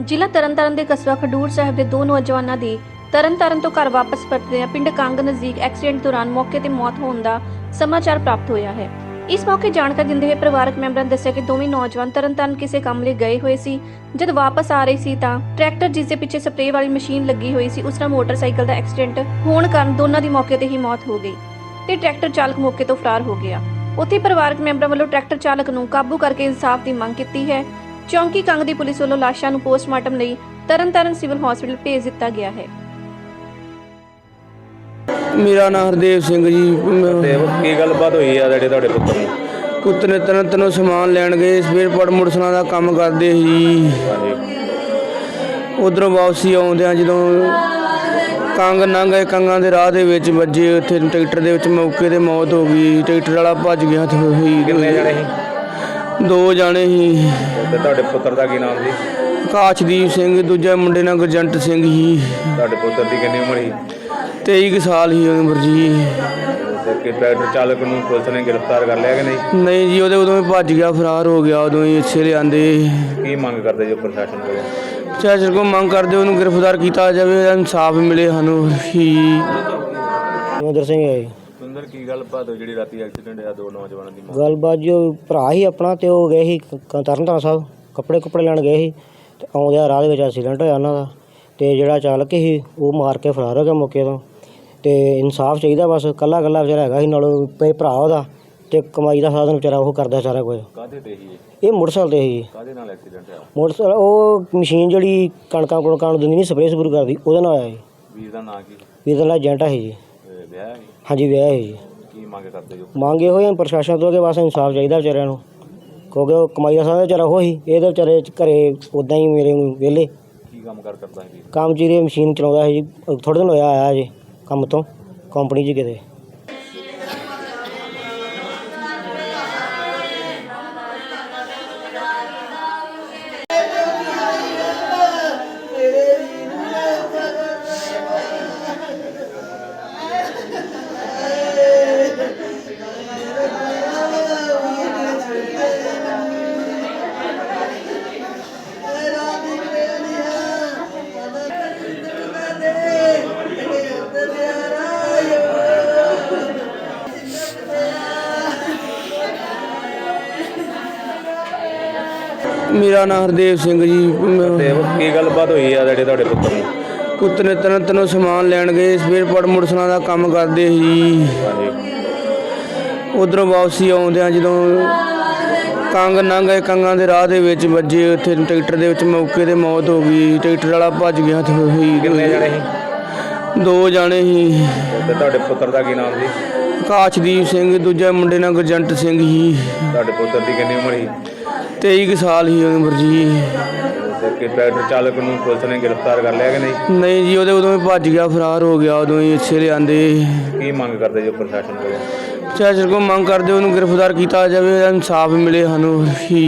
ਜ਼ਿਲ੍ਹਾ ਤਰਨਤਾਰਨ ਦੇ ਕਸਬਾ ਖਡੂਰ ਸਾਹਿਬ ਦੇ ਦੋ ਨੌਜਵਾਨਾਂ ਦੀ ਤਰਨਤਾਰਨ ਤੋਂ ਘਰ ਵਾਪਸ ਪਰਤਦਿਆਂ ਪਿੰਡ ਕੰਗ ਨਜ਼ਦੀਕ ਐਕਸੀਡੈਂਟ ਦੌਰਾਨ ਮੌਕੇ ਤੇ ਮੌਤ ਹੋਣ ਦਾ ਸਮਾਚਾਰ ਪ੍ਰਾਪਤ ਹੋਇਆ ਹੈ। ਇਸ ਮੌਕੇ ਜਾਣਕਾਰੀ ਦਿੰਦੇ ਹੋਏ ਪਰਿਵਾਰਕ ਮੈਂਬਰਾਂ ਨੇ ਦੱਸਿਆ ਕਿ ਦੋਵੇਂ ਨੌਜਵਾਨ ਤਰਨਤਾਰਨ ਕਿਸੇ ਕੰਮ ਲਈ ਗਏ ਹੋਏ ਸੀ। ਜਦ ਵਾਪਸ ਆ ਰਹੇ ਸੀ ਤਾਂ ਟਰੈਕਟਰ ਜਿਸ ਦੇ ਪਿੱਛੇ ਸਪਰੇਅ ਵਾਲੀ ਮਸ਼ੀਨ ਲੱਗੀ ਹੋਈ ਸੀ, ਉਸ ਨਾਲ ਮੋਟਰਸਾਈਕਲ ਦਾ ਐਕਸੀਡੈਂਟ ਹੋਣ ਕਾਰਨ ਦੋਨਾਂ ਦੀ ਮੌਕੇ ਤੇ ਹੀ ਮੌਤ ਹੋ ਗਈ ਤੇ ਟਰੈਕਟਰ ਚਾਲਕ ਮੌਕੇ ਤੋਂ ਫਰਾਰ ਹੋ ਗਿਆ। ਉੱਥੇ ਪਰਿਵਾਰਕ ਮੈਂਬਰਾਂ ਵੱਲੋਂ ਟਰੈਕਟਰ ਚਾਲਕ ਨੂੰ ਕਾਬੂ ਕਰਕੇ ਇਨਸਾਫ ਦੀ ਮੰਗ ਕੀਤੀ ਹੈ। ਚੌਂਕੀ ਕੰਗ ਦੀ ਪੁਲਿਸ ਵੱਲੋਂ ਲਾਸ਼ਾਂ ਨੂੰ ਪੋਸਟਮਾਰਟਮ ਲਈ ਤਰਨਤਾਰਨ ਸਿਵਲ ਹਸਪੀਟਲ ਭੇਜ ਦਿੱਤਾ ਗਿਆ ਹੈ। ਮੇਰਾ ਨਾਮ ਹਰਦੇਵ ਸਿੰਘ ਜੀ। ਮ- ਤੇ ਉਹ ਕੀ ਗੱਲਬਾਤ ਹੋਈ ਆ ਜਿਹੜੇ ਤੁਹਾਡੇ ਪੁੱਤਰ ਨੂੰ? ਪੁੱਤ ਨੇ ਤਰਨ ਤਨੋਂ ਸਮਾਨ ਲੈਣ ਗਏ ਸਵੇਰ ਪੜ ਮੁਰਸਲਾਂ ਦਾ ਕੰਮ ਕਰਦੇ ਸੀ। ਹਾਂਜੀ। ਉਧਰੋਂ ਵਾਪਸੀ ਆਉਂਦਿਆਂ ਜਦੋਂ ਕੰਗ ਲੰਘ ਕੰਗਾਂ ਦੇ ਰਾਹ ਦੇ ਵਿੱਚ ਵੱਜੇ। ਉੱਥੇ ਟਰੈਕਟਰ ਦੇ ਵਿੱਚ ਮੌਕੇ ਤੇ ਮੌਤ ਹੋ ਗਈ। ਟਰੈਕਟਰ ਵਾਲਾ ਭੱਜ ਗਿਆ ਤੇ ਹੋਈ ਕਿੰਨੇ ਜਣੇ ਸੀ? ਦੋ ਜਾਣੇ ਸੀ। ਤੇ ਤੁਹਾਡੇ ਪੁੱਤਰ ਦਾ ਕੀ ਨਾਮ ਸੀ? ਕਾਸ਼ਦੀਪ ਸਿੰਘ ਦੂਜਾ ਮੁੰਡੇ ਨਾਲ ਗੁਰਜੰਟ ਸਿੰਘ ਸੀ। ਤੁਹਾਡੇ ਪੁੱਤਰ ਦੀ ਕਿੰਨੀ ਉਮਰ ਸੀ? 23 ਕੁ ਸਾਲ ਸੀ ਉਮਰ ਜੀ। ਤੇ ਕਿ ਟਰੈਕਟਰ ਚਾਲਕ ਨੂੰ ਪੁਲਿਸ ਨੇ ਗ੍ਰਿਫਤਾਰ ਕਰ ਲਿਆ ਕਿ ਨਹੀਂ? ਨਹੀਂ ਜੀ ਉਹਦੇ ਉਦੋਂ ਹੀ ਭੱਜ ਗਿਆ ਫਰਾਰ ਹੋ ਗਿਆ ਉਦੋਂ ਹੀ ਇੱਥੇ ਲਿਆਂਦੇ ਕੀ ਮੰਗ ਕਰਦੇ ਜੋ ਪ੍ਰਸ਼ਾਸਨ ਕੋਲੋਂ? ਚਾਚਰ ਕੋ ਮੰਗ ਕਰਦੇ ਉਹਨੂੰ ਗ੍ਰਿਫਤਾਰ ਕੀਤਾ ਜਾਵੇ ਇਨਸਾਫ ਮਿਲੇ ਸਾਨੂੰ ਹੀ ਜੋਦਰ ਸਿੰਘ ਹੈ ਜੀ। ਸੁੰਦਰ ਕੀ ਗੱਲਬਾਤ ਹੋਈ ਜਿਹੜੀ ਰਾਤੀ ਐਕਸੀਡੈਂਟ ਹੋਇਆ ਦੋ ਨੌਜਵਾਨਾਂ ਦੀ ਮੌਤ? ਗੱਲਬਾਤ ਜੋ ਭਰਾ ਹੀ ਆਪਣਾ ਤੇ ਉਹ ਗਏ ਸੀ ਤਰਨਤਾਰਨ ਸਾਹਿਬ ਕੱਪੜੇ ਕੁੱਪੜੇ ਲੈਣ ਗਏ ਸੀ ਤੇ ਆਉਂਦਿਆਂ ਰਾਹ ਦੇ ਵਿੱਚ ਐਕਸੀਡੈਂਟ ਹੋਇਆ ਉਹਨਾਂ ਦਾ ਤੇ ਜਿਹੜਾ ਚਾਲਕ ਸੀ ਉਹ ਮਾਰ ਕੇ ਫਰਾਰ ਹੋ ਗਿਆ ਮੌਕੇ ਤੋਂ ਤੇ ਇਨਸਾਫ ਚਾਹੀਦਾ ਬਸ ਕੱਲਾ ਕੱਲਾ ਵਿਚਾਰਾ ਹੈਗਾ ਸੀ ਨਾਲ ਪੇ ਭਰਾ ਉਹਦਾ ਤੇ ਕਮਾਈ ਦਾ ਸਾਧਨ ਵਿਚਾਰਾ ਉਹ ਕਰਦਾ ਸਾਰਾ ਕੁਝ। ਕਾਹਦੇ ਤੇ ਸੀ ਇਹ? ਇਹ ਮੋਟਰਸਾਈਕਲ ਤੇ ਸੀ ਕਾਹਦੇ ਨਾਲ ਐਕਸੀਡੈਂਟ ਹੋਇਆ? ਮੋਟਰਸਾਈਕਲ ਉਹ ਮਸ਼ੀਨ ਜਿਹੜੀ ਕਣਕਾਂ ਕੁਣਕਾਂ ਨੂੰ ਦਿੰਦੀ ਨਹੀਂ ਸਪਰੇਅ ਸਪਰੂ ਕਰਦੀ ਉਹਦੇ ਨਾਲ ਹੋਇਆ ਜੀ। ਵੀਰ ਦਾ ਨਾਂ ਕੀ? ਵੀ ਇਹਦੇ ਨਾਲ ਏਜੰਟ ਹੈ ਜੀ। ਹਾਂਜੀ ਵਿਆਹ ਹੈ ਜੀ। ਕੀ ਮੰਗ ਕਰਦੇ ਜੋ ਮੰਗੇ ਹੋਏ ਪ੍ਰਸ਼ਾਸਨ ਤੋਂ ਕਿ ਬਸ ਇਨਸਾਫ ਚਾਹੀਦਾ ਵਿਚਾਰਿਆਂ ਨੂੰ। ਕਿਉਂਕਿ ਉਹ ਕਮਾਈ ਦਾ ਸਾਧਨ ਵਿਚਾਰਾ ਉਹ ਹੀ ਇਹਦੇ ਵਿਚਾਰੇ ਘਰੇ ਉਦਾਂ ਹੀ ਮੇਰੇ ਵਿਹਲੇ। ਕੀ ਕੰਮ ਕਾਰ ਕਰਦਾ ਸੀ ਵੀਰ ਕੰਮ ਚੀਰੇ ਮਸ਼ੀਨ ਚਲਾਉਂਦਾ ਸੀ ਥੋੜੇ ਦਿਨ ਹੋਇਆ ਆਇਆ ਜੇ ਕੰਮ ਤੋਂ ਕੰਪਨੀ 'ਚ ਕਿਤੇ। ਮੇਰਾ ਨਾਮ ਹਰਦੇਵ ਸਿੰਘ ਜੀ। ਮ- ਤੇ ਉਹ ਕੀ ਗੱਲਬਾਤ ਹੋਈ ਆ ਜਿਹੜੇ ਤੁਹਾਡੇ ਪੁੱਤਰ ਨੂੰ ਪੁੱਤ ਨੇ ਤਰਨ ਤਨੋਂ ਸਮਾਨ ਲੈਣ ਗਏ ਸਵੇਰ ਪੜ ਮੁਰਸਲਾਂ ਦਾ ਕੰਮ ਕਰਦੇ ਸੀ। ਹਾਂਜੀ। ਉਧਰੋਂ ਵਾਪਸੀ ਆਉਂਦਿਆਂ ਜਦੋਂ ਕੰਗ ਗਏ ਕੰਗਾਂ ਦੇ ਰਾਹ ਦੇ ਵਿੱਚ ਵੱਜੇ ਉੱਥੇ ਟਰੈਕਟਰ ਦੇ ਵਿੱਚ ਮੌਕੇ ਤੇ ਮੌਤ ਹੋ ਗਈ। ਟਰੈਕਟਰ ਵਾਲਾ ਭੱਜ ਗਿਆ ਤੇ ਹੋਈ ਕਿੰਨੇ ਜਣੇ ਸੀ? ਦੋ ਜਾਣੇ ਸੀ। ਤੇ ਤੁਹਾਡੇ ਪੁੱਤਰ ਦਾ ਕੀ ਨਾਮ ਸੀ? ਕਾਸ਼ਦੀਪ ਸਿੰਘ ਦੂਜਾ ਮੁੰਡੇ ਨਾਲ ਗੁਰਜੰਟ ਸਿੰਘ ਸੀ। ਤੁਹਾਡੇ ਪੁੱਤਰ ਦੀ ਕਿੰਨੀ ਉਮਰ ਸੀ? 23 ਕੁ ਸਾਲ ਸੀ। ਉਮਰ ਜੀ ਕਿ ਟਰੈਕਟਰ ਚਾਲਕ ਨੂੰ ਪੁਲਿਸ ਨੇ ਗ੍ਰਿਫਤਾਰ ਕਰ ਲਿਆ ਕਿ ਨਹੀਂ? ਨਹੀਂ ਜੀ ਉਹਦੇ ਉਦੋਂ ਹੀ ਭੱਜ ਗਿਆ ਫਰਾਰ ਹੋ ਗਿਆ ਉਦੋਂ ਹੀ ਇੱਥੇ ਲਿਆਂਦੇ ਕੀ ਮੰਗ ਕਰਦੇ ਜੋ ਪ੍ਰਸ਼ਾਸਨ ਕੋਲੋਂ? ਚਾਚਰ ਕੋ ਮੰਗ ਕਰਦੇ ਉਹਨੂੰ ਗ੍ਰਿਫਤਾਰ ਕੀਤਾ ਜਾਵੇ ਇਨਸਾਫ ਮਿਲੇ ਸਾਨੂੰ ਹੀ